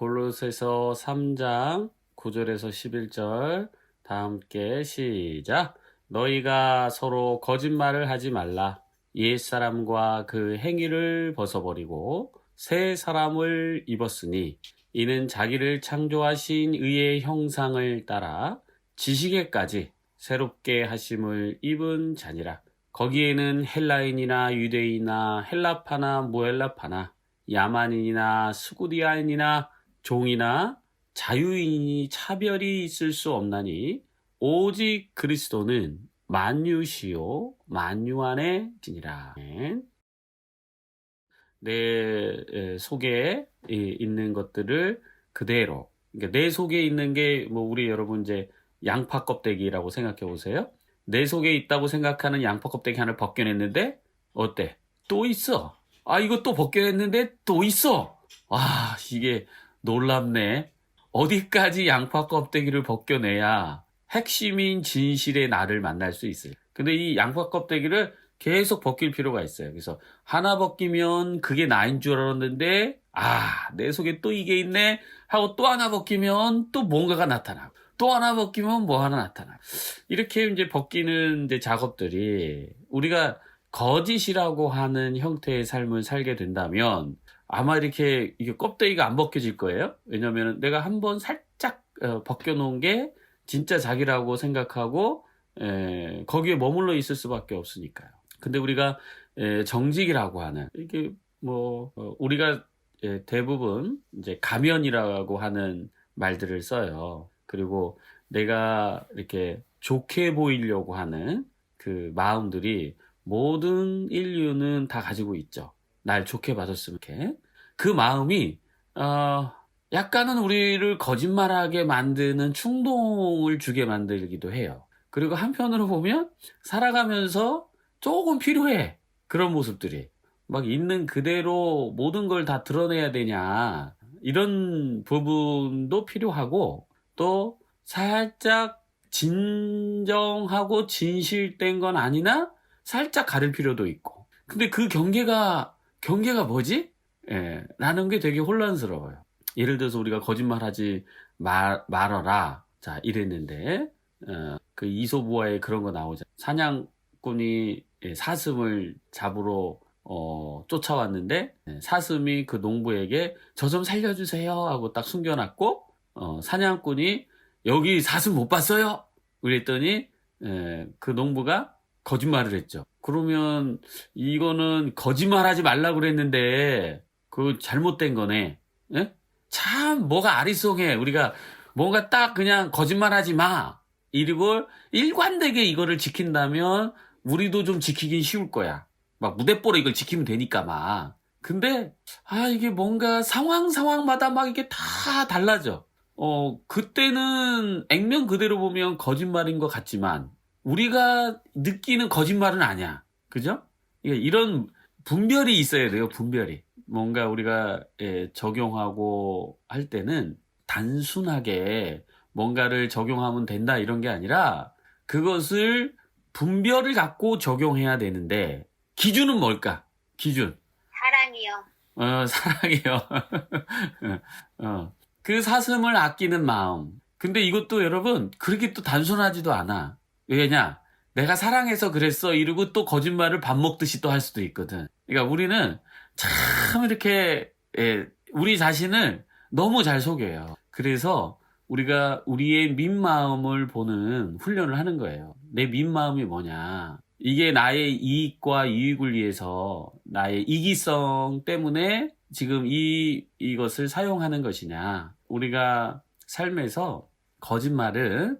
골로새서 3장 9절에서 11절 다 함께 시작. 너희가 서로 거짓말을 하지 말라. 옛 사람과 그 행위를 벗어버리고 새 사람을 입었으니 이는 자기를 창조하신 의의 형상을 따라 지식에까지 새롭게 하심을 입은 자니라. 거기에는 헬라인이나 유대인이나 헬라파나 무헬라파나 야만인이나 스구디아인이나 종이나 자유인이 차별이 있을 수 없나니 오직 그리스도는 만유시요 만유 안에 지니라. 내 에, 속에 이, 있는 것들을 그대로 그러니까 내 속에 있는 게 뭐 우리 여러분 이제 양파 껍데기라고 생각해 보세요. 내 속에 있다고 생각하는 양파 껍데기 하나를 벗겨냈는데 어때? 또 있어. 아 이거 또 벗겨냈는데 또 있어. 아 이게 놀랍네. 어디까지 양파 껍데기를 벗겨내야 핵심인 진실의 나를 만날 수 있어요. 근데 이 양파 껍데기를 계속 벗길 필요가 있어요. 그래서 하나 벗기면 그게 나인 줄 알았는데 아 내 속에 또 이게 있네 하고 또 하나 벗기면 또 뭔가가 나타나고 또 하나 벗기면 뭐 하나 나타나. 이렇게 이제 벗기는 이제 작업들이 우리가 거짓이라고 하는 형태의 삶을 살게 된다면 아마 이렇게 이게 껍데기가 안 벗겨질 거예요. 왜냐면 내가 한번 살짝 어, 벗겨놓은 게 진짜 자기라고 생각하고 에, 거기에 머물러 있을 수밖에 없으니까요. 근데 우리가 에, 정직이라고 하는 이게 뭐 어, 우리가 에, 대부분 이제 가면이라고 하는 말들을 써요. 그리고 내가 이렇게 좋게 보이려고 하는 그 마음들이 모든 인류는 다 가지고 있죠. 날 좋게 봐줬으면 이렇게. 그 마음이, 어, 약간은 우리를 거짓말하게 만드는 충동을 주게 만들기도 해요. 그리고 한편으로 보면 살아가면서 조금 필요해. 그런 모습들이. 막 있는 그대로 모든 걸 다 드러내야 되냐. 이런 부분도 필요하고 또 살짝 진정하고 진실된 건 아니나 살짝 가릴 필요도 있고. 근데 그 경계가, 경계가 뭐지? 예, 라는 게 되게 혼란스러워요. 예를 들어서 우리가 거짓말하지 말, 말어라. 자, 이랬는데, 어, 그 이소부화에 그런 거 나오죠. 사냥꾼이 예, 사슴을 잡으러 어, 쫓아왔는데 예, 사슴이 그 농부에게 저 좀 살려주세요 하고 딱 숨겨놨고 어, 사냥꾼이 여기 사슴 못 봤어요? 그랬더니 에, 그 농부가 거짓말을 했죠. 그러면 이거는 거짓말하지 말라 그랬는데 그 잘못된 거네. 예? 참 뭐가 아리송해. 우리가 뭔가 딱 그냥 거짓말하지 마. 이리고 일관되게 이거를 지킨다면 우리도 좀 지키긴 쉬울 거야. 막 무대뽀로 이걸 지키면 되니까 막. 근데 아 이게 뭔가 상황 상황마다 막 이게 다 달라져. 어, 그때는 액면 그대로 보면 거짓말인 것 같지만, 우리가 느끼는 거짓말은 아니야. 그죠? 그러니까 이런 분별이 있어야 돼요, 분별이. 뭔가 우리가 예, 적용하고 할 때는 단순하게 뭔가를 적용하면 된다 이런 게 아니라 그것을 분별을 갖고 적용해야 되는데 기준은 뭘까? 기준. 사랑이요. 어, 사랑해요. 어, 그 사슴을 아끼는 마음. 근데 이것도 여러분, 그렇게 또 단순하지도 않아. 왜냐? 내가 사랑해서 그랬어. 이러고 또 거짓말을 밥 먹듯이 또 할 수도 있거든. 그러니까 우리는 참 이렇게, 예, 우리 자신을 너무 잘 속여요. 그래서 우리가 우리의 민마음을 보는 훈련을 하는 거예요. 내 민마음이 뭐냐. 이게 나의 이익과 유익을 위해서 나의 이기성 때문에 지금 이, 이것을 사용하는 것이냐. 우리가 삶에서 거짓말은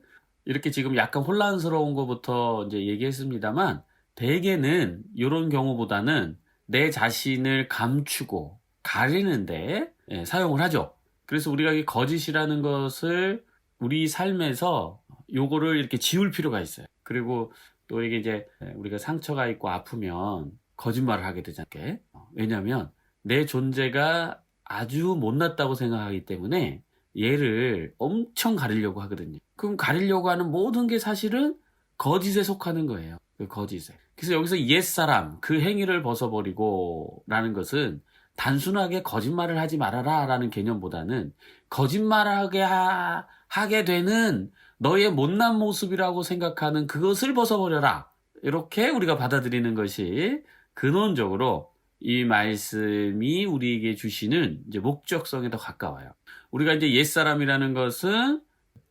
이렇게 지금 약간 혼란스러운 것부터 이제 얘기했습니다만 대개는 이런 경우보다는 내 자신을 감추고 가리는데 예, 사용을 하죠. 그래서 우리가 이 거짓이라는 것을 우리 삶에서 요거를 이렇게 지울 필요가 있어요. 그리고 또 이게 이제 우리가 상처가 있고 아프면 거짓말을 하게 되잖아요. 왜냐하면 내 존재가 아주 못났다고 생각하기 때문에 얘를 엄청 가리려고 하거든요. 그럼 가리려고 하는 모든 게 사실은 거짓에 속하는 거예요. 그 거짓에. 그래서 여기서 옛 사람, 그 행위를 벗어버리고 라는 것은 단순하게 거짓말을 하지 말아라 라는 개념보다는 거짓말하게 하, 하게 되는 너의 못난 모습이라고 생각하는 그것을 벗어버려라. 이렇게 우리가 받아들이는 것이 근원적으로 이 말씀이 우리에게 주시는 이제 목적성에 더 가까워요. 우리가 이제 옛사람이라는 것은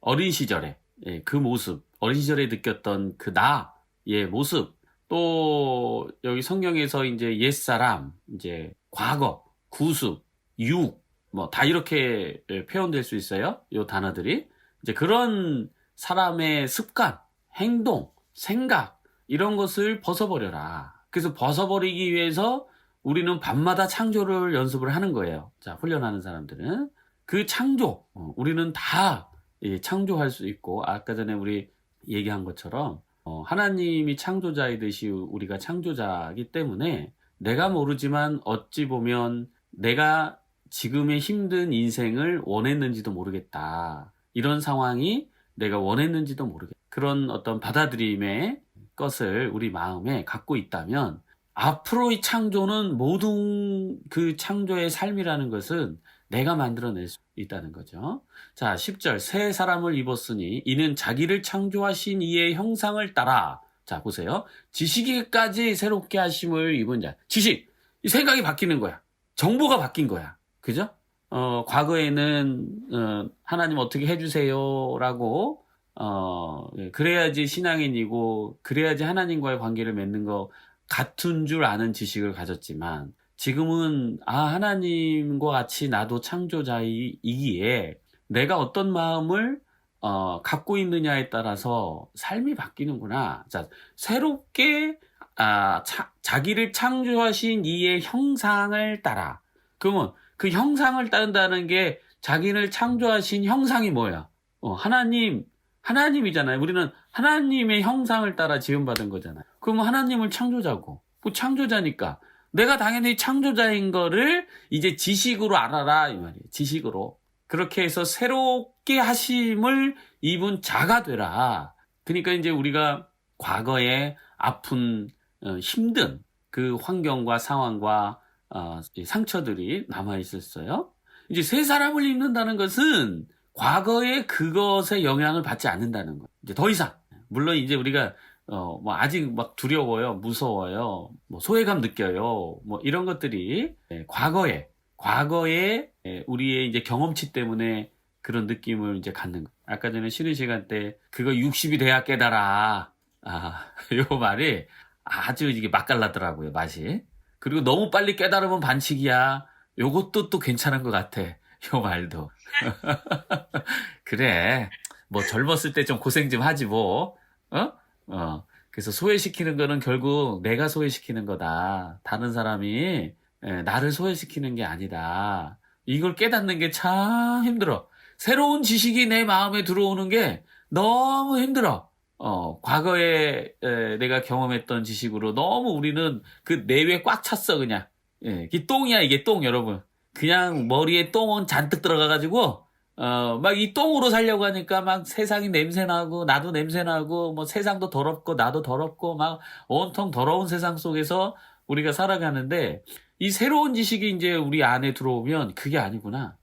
어린 시절에 예, 그 모습, 어린 시절에 느꼈던 그 나의 모습, 또 여기 성경에서 이제 옛사람, 이제 과거, 구습, 육, 뭐다 이렇게 예, 표현될 수 있어요. 요 단어들이 이제 그런 사람의 습관, 행동, 생각 이런 것을 벗어버려라. 그래서 벗어버리기 위해서 우리는 밤마다 창조를 연습을 하는 거예요. 자, 훈련하는 사람들은 그 창조, 어, 우리는 다 예, 창조할 수 있고 아까 전에 우리 얘기한 것처럼 어, 하나님이 창조자이듯이 우리가 창조자이기 때문에 내가 모르지만 어찌 보면 내가 지금의 힘든 인생을 원했는지도 모르겠다. 이런 상황이 내가 원했는지도 모르겠다. 그런 어떤 받아들임의 것을 우리 마음에 갖고 있다면 앞으로의 창조는 모든 그 창조의 삶이라는 것은 내가 만들어낼 수 있다는 거죠. 자, 10절. 새 사람을 입었으니 이는 자기를 창조하신 이의 형상을 따라. 자, 보세요. 지식에까지 새롭게 하심을 입은 자. 지식. 이 생각이 바뀌는 거야. 정보가 바뀐 거야. 그죠? 어, 과거에는, 어, 하나님 어떻게 해 주세요. 라고, 어, 예, 그래야지 신앙인이고, 그래야지 하나님과의 관계를 맺는 거 같은 줄 아는 지식을 가졌지만, 지금은, 아, 하나님과 같이 나도 창조자이기에, 내가 어떤 마음을, 어, 갖고 있느냐에 따라서 삶이 바뀌는구나. 자, 새롭게, 아, 차- 자기를 창조하신 이의 형상을 따라. 그러면 그 형상을 따른다는 게 자기를 창조하신 형상이 뭐야? 어, 하나님, 하나님이잖아요. 우리는 하나님의 형상을 따라 지음받은 거잖아요. 그러면 하나님을 창조자고, 뭐 창조자니까. 내가 당연히 창조자인 거를 이제 지식으로 알아라, 이 말이에요. 지식으로. 그렇게 해서 새롭게 하심을 입은 자가 되라. 그러니까 이제 우리가 과거에 아픈, 어, 힘든 그 환경과 상황과 어, 이 상처들이 남아 있었어요. 이제 새 사람을 입는다는 것은 과거의 그것의 영향을 받지 않는다는 거예요. 이제 더 이상. 물론 이제 우리가 어, 뭐 아직 막 두려워요, 무서워요, 뭐 소외감 느껴요, 뭐 이런 것들이 예, 과거에 과거에 예, 우리의 이제 경험치 때문에 그런 느낌을 이제 갖는 거. 아까 전에 쉬는 시간 때 그거 60이 돼야 깨달아. 아, 요 말이 아주 이게 맛깔나더라고요, 맛이. 그리고 너무 빨리 깨달으면 반칙이야. 요것도 또 괜찮은 것 같아. 요 말도. 그래. 뭐 젊었을 때 좀 고생 좀 하지 뭐. 어? 어. 그래서 소외시키는 거는 결국 내가 소외시키는 거다. 다른 사람이 예, 나를 소외시키는 게 아니다. 이걸 깨닫는 게 참 힘들어. 새로운 지식이 내 마음에 들어오는 게 너무 힘들어. 어, 과거에 에, 내가 경험했던 지식으로 너무 우리는 그 내외 꽉 찼어 그냥. 예, 이 똥이야 이게 똥 여러분. 그냥 머리에 똥은 잔뜩 들어가가지고 어, 막 이 똥으로 살려고 하니까 막 세상이 냄새나고 나도 냄새나고 뭐 세상도 더럽고 나도 더럽고 막 온통 더러운 세상 속에서 우리가 살아가는데 이 새로운 지식이 이제 우리 안에 들어오면 그게 아니구나.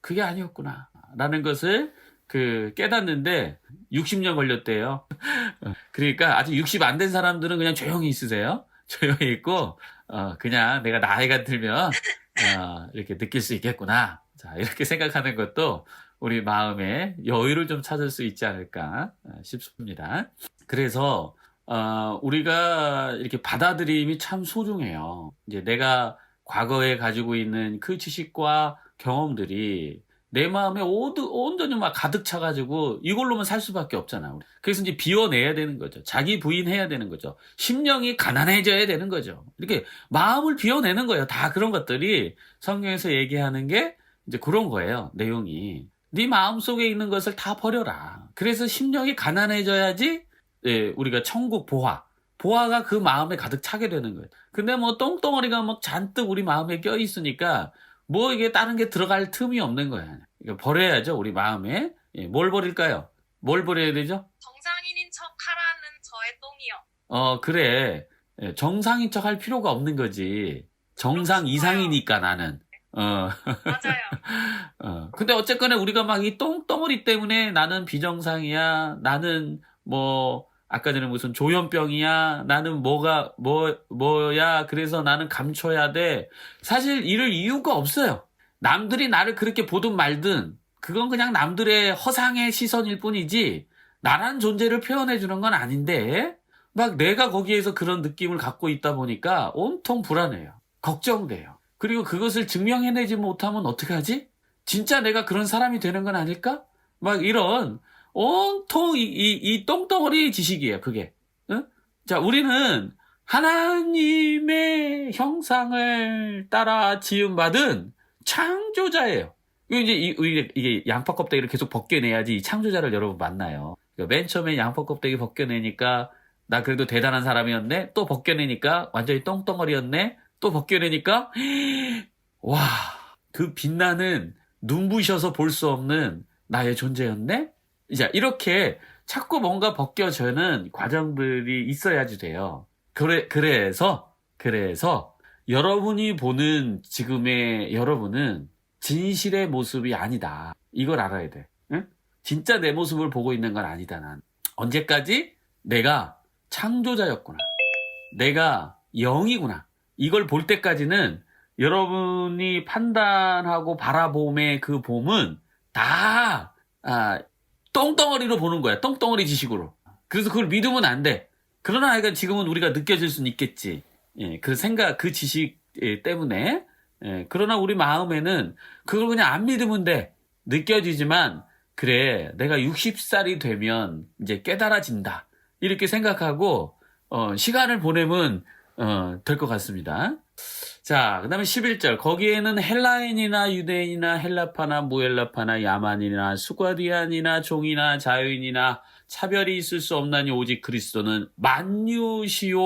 그게 아니었구나. 라는 것을 그 깨닫는데 60년 걸렸대요. 그러니까 아직 60 안 된 사람들은 그냥 조용히 있으세요. 조용히 있고 어, 그냥 내가 나이가 들면 어, 이렇게 느낄 수 있겠구나. 자, 이렇게 생각하는 것도 우리 마음에 여유를 좀 찾을 수 있지 않을까 어, 싶습니다. 그래서 어, 우리가 이렇게 받아들임이 참 소중해요. 이제 내가 과거에 가지고 있는 그 지식과 경험들이 내 마음에 오드, 온전히 막 가득 차가지고 이걸로만 살 수밖에 없잖아. 우리. 그래서 이제 비워내야 되는 거죠. 자기 부인해야 되는 거죠. 심령이 가난해져야 되는 거죠. 이렇게 마음을 비워내는 거예요. 다 그런 것들이 성경에서 얘기하는 게 이제 그런 거예요. 내용이. 네 마음 속에 있는 것을 다 버려라. 그래서 심령이 가난해져야지 예, 우리가 천국 보화. 보화가 그 마음에 가득 차게 되는 거예요. 근데 뭐 똥덩어리가 막 잔뜩 우리 마음에 껴 있으니까 뭐 이게 다른 게 들어갈 틈이 없는 거야. 이거 버려야죠, 우리 마음에. 예, 뭘 버릴까요? 뭘 버려야 되죠? 정상인인 척 하라는 저의 똥이요. 어, 그래. 예, 정상인 척 할 필요가 없는 거지. 정상. 이상이니까 나는. 어, 맞아요. 어. 근데 어쨌거나 우리가 막 이 똥덩어리 때문에 나는 비정상이야. 나는 뭐, 아까 전에 무슨 조현병이야. 나는 뭐가, 뭐, 뭐야. 그래서 나는 감춰야 돼. 사실 이럴 이유가 없어요. 남들이 나를 그렇게 보든 말든, 그건 그냥 남들의 허상의 시선일 뿐이지, 나란 존재를 표현해 주는 건 아닌데, 막 내가 거기에서 그런 느낌을 갖고 있다 보니까 온통 불안해요. 걱정돼요. 그리고 그것을 증명해내지 못하면 어떡하지? 진짜 내가 그런 사람이 되는 건 아닐까? 막 이런 온통 이, 이, 이 똥덩어리 지식이에요, 그게. 응? 자, 우리는 하나님의 형상을 따라 지음받은 창조자예요. 이제 이, 이게 양파 껍데기를 계속 벗겨내야지 이 창조자를 여러분 만나요. 그러니까 맨 처음에 양파 껍데기 벗겨내니까 나 그래도 대단한 사람이었네. 또 벗겨내니까 완전히 똥덩어리였네. 또 벗겨내니까 와, 그 빛나는 눈부셔서 볼 수 없는 나의 존재였네? 자, 이렇게 자꾸 뭔가 벗겨져는 과정들이 있어야지 돼요. 그래, 그래서, 그래서 여러분이 보는 지금의 여러분은 진실의 모습이 아니다. 이걸 알아야 돼. 응? 진짜 내 모습을 보고 있는 건 아니다, 난. 언제까지? 내가 창조자였구나. 내가 영이구나. 이걸 볼 때까지는 여러분이 판단하고 바라봄의 그 봄은 다, 아, 똥덩어리로 보는 거야. 똥덩어리 지식으로. 그래서 그걸 믿으면 안 돼. 그러나 하여간 지금은 우리가 느껴질 수는 있겠지. 예, 그 생각, 그 지식 예, 때문에. 예, 그러나 우리 마음에는 그걸 그냥 안 믿으면 돼. 느껴지지만, 그래, 내가 60살이 되면 이제 깨달아진다. 이렇게 생각하고, 어, 시간을 보내면, 어, 될 것 같습니다. 자, 그 다음에 11절. 거기에는 헬라인이나 유대인이나 헬라파나 무헬라파나 야만이나 수과디안이나 종이나 자유인이나 차별이 있을 수 없나니 오직 그리스도는 만유시오.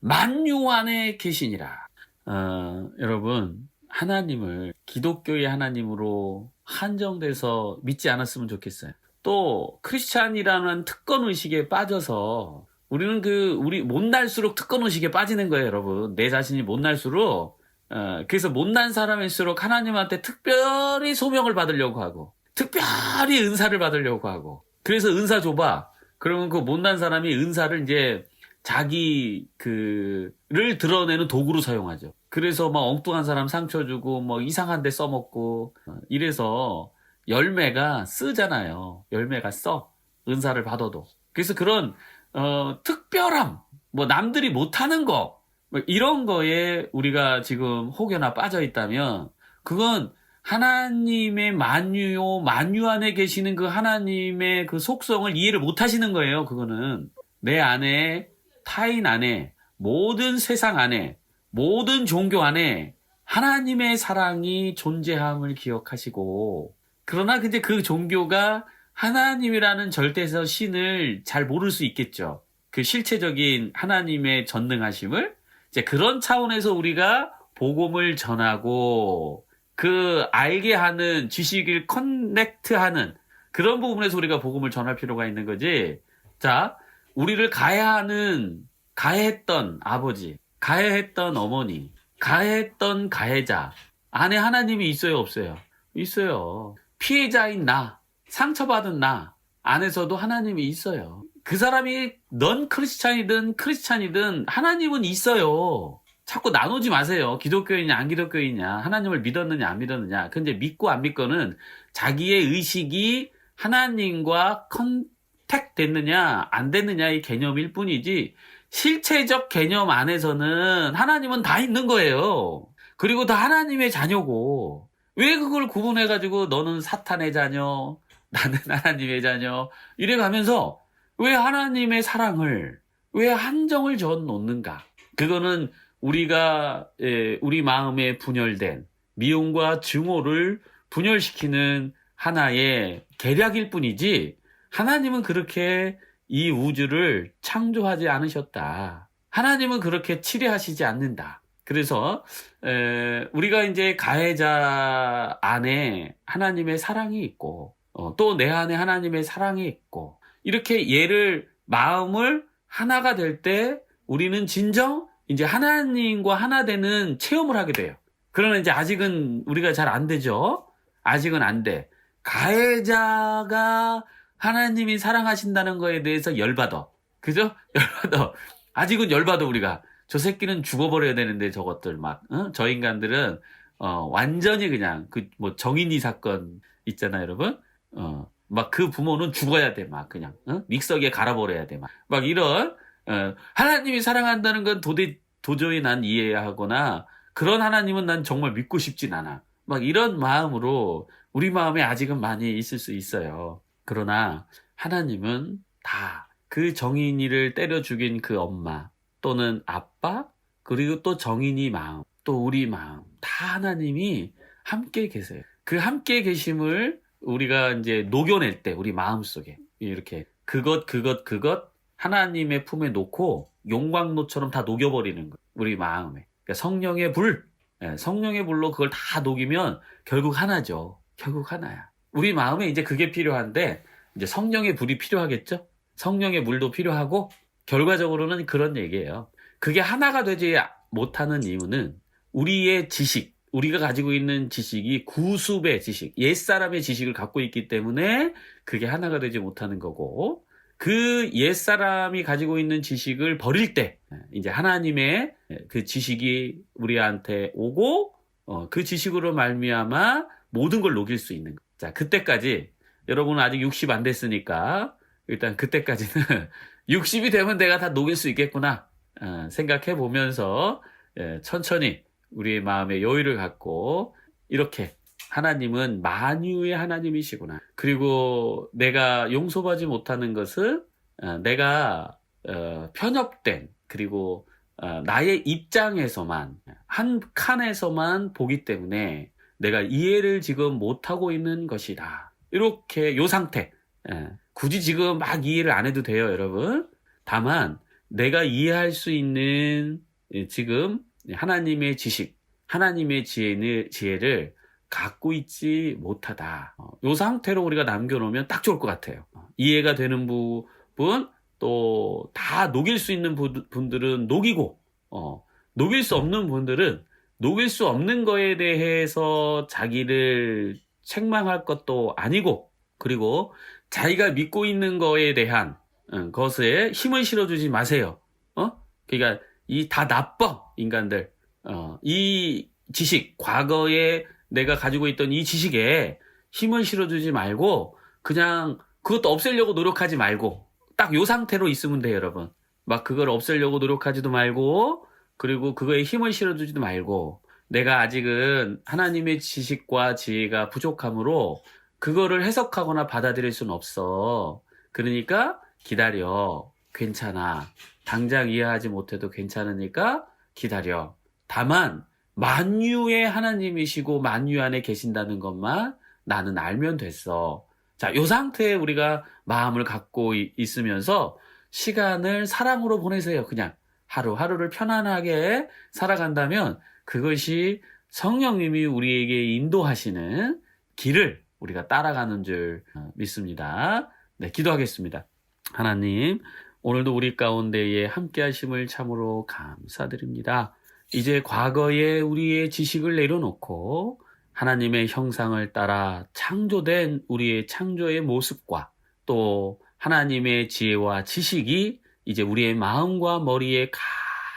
만유 안에 계시니라. 어, 여러분, 하나님을 기독교의 하나님으로 한정돼서 믿지 않았으면 좋겠어요. 또, 크리스찬이라는 특권 의식에 빠져서 우리는 그 우리 못 날수록 특권 의식에 빠지는 거예요, 여러분. 내 자신이 못 날수록 어, 그래서 못난 사람일수록 하나님한테 특별히 소명을 받으려고 하고 특별히 은사를 받으려고 하고 그래서 은사 줘봐. 그러면 그 못난 사람이 은사를 이제 자기 그를 드러내는 도구로 사용하죠. 그래서 막 엉뚱한 사람 상처 주고 뭐 이상한 데 써먹고 어, 이래서 열매가 쓰잖아요. 열매가 써. 은사를 받아도. 그래서 그런 어, 특별함, 뭐 남들이 못하는 거, 뭐 이런 거에 우리가 지금 혹여나 빠져 있다면, 그건 하나님의 만유요, 만유 안에 계시는 그 하나님의 그 속성을 이해를 못 하시는 거예요, 그거는. 내 안에, 타인 안에, 모든 세상 안에, 모든 종교 안에 하나님의 사랑이 존재함을 기억하시고, 그러나 근데 그 종교가 하나님이라는 절대서 신을 잘 모를 수 있겠죠. 그 실체적인 하나님의 전능하심을 이제 그런 차원에서 우리가 복음을 전하고 그 알게 하는 지식을 커넥트하는 그런 부분에서 우리가 복음을 전할 필요가 있는 거지. 자, 우리를 가해하는 가해했던 아버지, 가해했던 어머니, 가해했던 가해자 안에 하나님이 있어요, 없어요? 있어요. 피해자인 나, 상처받은 나 안에서도 하나님이 있어요. 그 사람이 넌 크리스찬이든 크리스찬이든 하나님은 있어요. 자꾸 나누지 마세요. 기독교인이냐 안 기독교인이냐 하나님을 믿었느냐 안 믿었느냐. 근데 믿고 안 믿고는 자기의 의식이 하나님과 컨택 됐느냐 안 됐느냐의 개념일 뿐이지 실체적 개념 안에서는 하나님은 다 있는 거예요. 그리고 다 하나님의 자녀고 왜 그걸 구분해가지고 너는 사탄의 자녀, 나는 하나님의 자녀 이래 가면서 왜 하나님의 사랑을 왜 한정을 져 놓는가? 그거는 우리가 예, 우리 마음에 분열된 미움과 증오를 분열시키는 하나의 계략일 뿐이지 하나님은 그렇게 이 우주를 창조하지 않으셨다. 하나님은 그렇게 치료하시지 않는다. 그래서 에, 우리가 이제 가해자 안에 하나님의 사랑이 있고 어, 또 내 안에 하나님의 사랑이 있고 이렇게 얘를 마음을 하나가 될 때 우리는 진정 이제 하나님과 하나 되는 체험을 하게 돼요. 그러나 이제 아직은 우리가 잘 안 되죠. 아직은 안 돼. 가해자가 하나님이 사랑하신다는 거에 대해서 열받아. 그죠? 열받아. 아직은 열받아 우리가. 저 새끼는 죽어버려야 되는데 저것들 막, 어? 저 인간들은 어, 완전히 그냥 그 뭐 정인이 사건 있잖아요, 여러분. 어, 막 그 부모는 죽어야 돼, 막 그냥 어? 믹서기에 갈아버려야 돼, 막, 막 이런 어, 하나님이 사랑한다는 건 도대, 도저히 난 이해하거나 그런 하나님은 난 정말 믿고 싶진 않아. 막 이런 마음으로 우리 마음에 아직은 많이 있을 수 있어요. 그러나 하나님은 다 그 정인이를 때려 죽인 그 엄마 또는 아빠 그리고 또 정인이 마음 또 우리 마음 다 하나님이 함께 계세요. 그 함께 계심을 우리가 이제 녹여낼 때 우리 마음 속에 이렇게 그것 그것 그것 하나님의 품에 놓고 용광로처럼 다 녹여버리는 거 우리 마음에 그러니까 성령의 불 예, 성령의 불로 그걸 다 녹이면 결국 하나죠. 결국 하나야. 우리 마음에 이제 그게 필요한데 이제 성령의 불이 필요하겠죠. 성령의 물도 필요하고 결과적으로는 그런 얘기예요. 그게 하나가 되지 못하는 이유는 우리의 지식, 우리가 가지고 있는 지식이 구습의 지식, 옛사람의 지식을 갖고 있기 때문에 그게 하나가 되지 못하는 거고, 그 옛사람이 가지고 있는 지식을 버릴 때, 이제 하나님의 그 지식이 우리한테 오고, 어, 그 지식으로 말미암아 모든 걸 녹일 수 있는 거. 자, 그때까지, 여러분은 아직 60 안 됐으니까, 일단 그때까지는 60이 되면 내가 다 녹일 수 있겠구나, 어, 생각해 보면서, 예, 천천히 우리의 마음의 여유를 갖고 이렇게 하나님은 만유의 하나님이시구나. 그리고 내가 용서받지 못하는 것은 어, 내가 어, 편협된 그리고 어, 나의 입장에서만 한 칸에서만 보기 때문에 내가 이해를 지금 못하고 있는 것이다. 이렇게 요 상태. 예, 굳이 지금 막 이해를 안 해도 돼요, 여러분. 다만 내가 이해할 수 있는 예, 지금 하나님의 지식, 하나님의 지혜를, 지혜를 갖고 있지 못하다. 어, 이 상태로 우리가 남겨놓으면 딱 좋을 것 같아요. 어, 이해가 되는 부분, 또 다 녹일 수 있는 분들은 녹이고, 어, 녹일 수 없는 분들은 녹일 수 없는 거에 대해서 자기를 책망할 것도 아니고, 그리고 자기가 믿고 있는 거에 대한 어, 것에 힘을 실어주지 마세요. 어? 그러니까 이 다 나빠 인간들. 어, 이 지식, 과거에 내가 가지고 있던 이 지식에 힘을 실어주지 말고 그냥 그것도 없애려고 노력하지 말고 딱 요 상태로 있으면 돼요, 여러분. 막 그걸 없애려고 노력하지도 말고 그리고 그거에 힘을 실어주지도 말고 내가 아직은 하나님의 지식과 지혜가 부족하므로 그거를 해석하거나 받아들일 수는 없어. 그러니까 기다려. 괜찮아. 당장 이해하지 못해도 괜찮으니까 기다려. 다만 만유의 하나님이시고 만유 안에 계신다는 것만 나는 알면 됐어. 자, 요 상태에 우리가 마음을 갖고 있으면서 시간을 사랑으로 보내세요. 그냥 하루하루를 편안하게 살아간다면 그것이 성령님이 우리에게 인도하시는 길을 우리가 따라가는 줄 어, 믿습니다. 네, 기도하겠습니다. 하나님, 오늘도 우리 가운데에 함께 하심을 참으로 감사드립니다. 이제 과거에 우리의 지식을 내려놓고 하나님의 형상을 따라 창조된 우리의 창조의 모습과 또 하나님의 지혜와 지식이 이제 우리의 마음과 머리에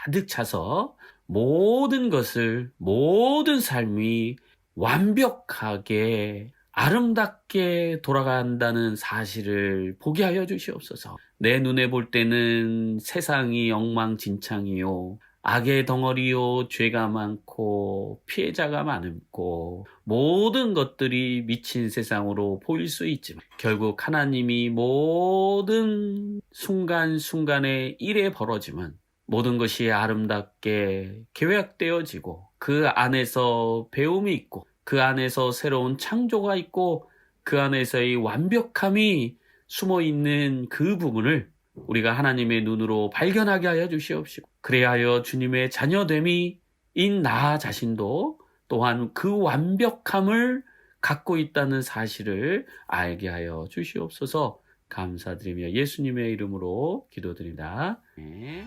가득 차서 모든 것을, 모든 삶이 완벽하게 아름답게 돌아간다는 사실을 보게 하여 주시옵소서. 내 눈에 볼 때는 세상이 엉망진창이요. 악의 덩어리요, 죄가 많고, 피해자가 많고, 모든 것들이 미친 세상으로 보일 수 있지만, 결국 하나님이 모든 순간순간에 일에 벌어지면, 모든 것이 아름답게 계획되어지고, 그 안에서 배움이 있고, 그 안에서 새로운 창조가 있고, 그 안에서의 완벽함이 숨어 있는 그 부분을 우리가 하나님의 눈으로 발견하게 하여 주시옵시고 그래야 하여 주님의 자녀됨이 인 나 자신도 또한 그 완벽함을 갖고 있다는 사실을 알게 하여 주시옵소서 감사드리며 예수님의 이름으로 기도드립니다. 네.